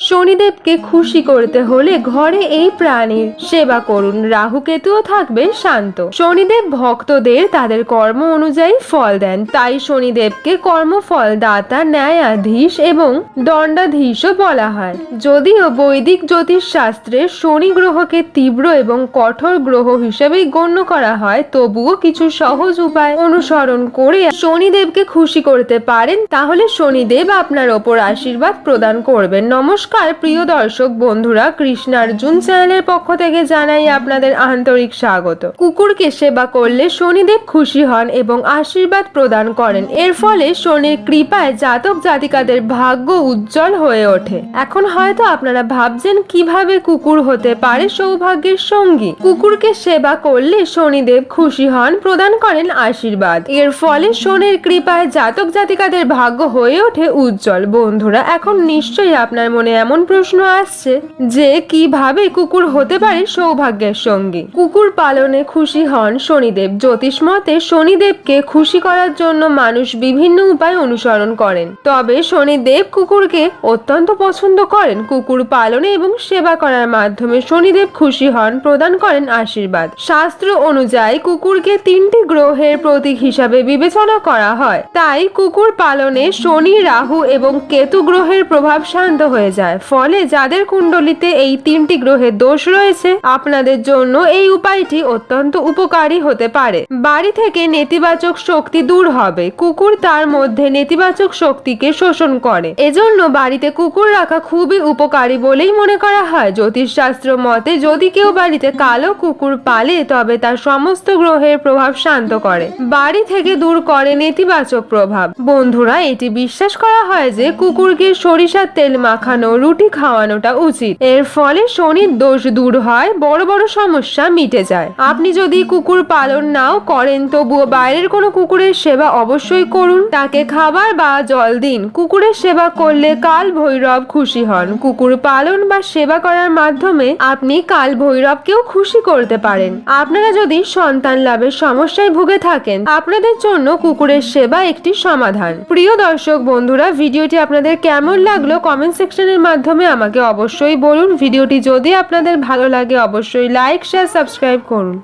শনিদেবকে খুশি করতে হলে ঘরে এই প্রাণীর সেবা করুন। রাহু কেতুও থাকবে শান্ত। শনিদেব ভক্তদের তাদের কর্ম অনুযায়ী ফল দেন। তাই শনিদেবকে কর্মফল দাতা ন্যায়াধীশ এবং দণ্ডাধীশও বলা হয়। যদিও বৈদিক জ্যোতিষ শাস্ত্রে শনি গ্রহকে তীব্র এবং কঠোর গ্রহ হিসেবেই গণ্য করা হয়, তবুও কিছু সহজ উপায় অনুসরণ করে শনিদেবকে খুশি করতে পারেন, তাহলে শনিদেব আপনার ওপর আশীর্বাদ প্রদান করবেন। নমস্কার। প্রিয় দর্শক বন্ধুরা কৃষ্ণার্জুন চ্যানেলের পক্ষ থেকে জানাই আপনাদের আন্তরিক স্বাগত। কুকুরকে সেবা করলে শনিদেব খুশি হন এবং আশীর্বাদ প্রদান করেন। এর ফলে শনির কৃপায় জাতক জাতিকাদের ভাগ্য উজ্জ্বল হয়ে ওঠে। এখন হয়তো আপনারা ভাবছেন, কীভাবে কুকুর হতে পারে সৌভাগ্যের সঙ্গী? কুকুরকে সেবা করলে শনিদেব খুশি হন, প্রদান করেন আশীর্বাদ। এর ফলে শনির কৃপায় জাতক জাতিকাদের ভাগ্য হয়ে ওঠে উজ্জ্বল। বন্ধুরা, এখন নিশ্চয়ই আপনার মনে এমন প্রশ্ন আসছে যে কীভাবে কুকুর হতে পারে সৌভাগ্যের সঙ্গী। কুকুর পালনে খুশি হন শনিদেব। জ্যোতিষ মতে শনিদেবকে খুশি করার জন্য মানুষ বিভিন্ন উপায় অনুসরণ করেন। তবে শনিদেব কুকুরকে অত্যন্ত পছন্দ করেন। কুকুর পালনে এবং সেবা করার মাধ্যমে শনিদেব খুশি হন, প্রদান করেন আশীর্বাদ। শাস্ত্র অনুযায়ী কুকুরকে তিনটি গ্রহের প্রতীক হিসাবে বিবেচনা করা হয়। তাই কুকুর পালনে শনি, রাহু এবং কেতু গ্রহের প্রভাব শান্ত হয়ে যায়। ফলে যাদের কুণ্ডলিতে এই তিনটি গ্রহের দোষ রয়েছে, আপনাদের জন্য এই উপায়টি অত্যন্ত উপকারী হতে পারে। বাড়ি থেকে নেতিবাচক শক্তি দূর হবে। কুকুর তার মধ্যে নেতিবাচক শক্তিকে শোষণ করে। এজন্য বাড়িতে কুকুর রাখা খুবই উপকারী বলেই মনে করা হয়। জ্যোতিষশাস্ত্র মতে, যদি কেউ বাড়িতে কালো কুকুর পালে, তবে তার সমস্ত গ্রহের প্রভাব শান্ত করে। বাড়ি থেকে দূর করে নেতিবাচক প্রভাব। বন্ধুরা, এটি বিশ্বাস করা হয় যে কুকুরকে সরিষার তেল মাখানো রুটি খাওয়ানোটা উচিত। এর ফলে শনির দোষ দূর হয়, বড় বড় সমস্যা মিটে যায়। আপনি যদি কুকুর পালন নাও করেন, তবুও বাইরের কোনো কুকুরের সেবা অবশ্যই করুন। তাকে খাবার বা জল দিন। কুকুরের সেবা করলে কাল ভৈরব খুশি হন। কুকুর পালন বা সেবা করার মাধ্যমে আপনি কাল ভৈরবকেও খুশি করতে পারেন। আপনারা যদি সন্তান লাভের সমস্যায় ভুগে থাকেন, আপনাদের জন্য কুকুরের সেবা একটি সমাধান। প্রিয় দর্শক বন্ধুরা, ভিডিওটি আপনাদের কেমন লাগল? কমেন্ট সেকশনের মাধ্যমে আমাকে অবশ্যই বলুন। ভিডিওটি যদি আপনাদের ভালো লাগে অবশ্যই লাইক শেয়ার সাবস্ক্রাইব করুন।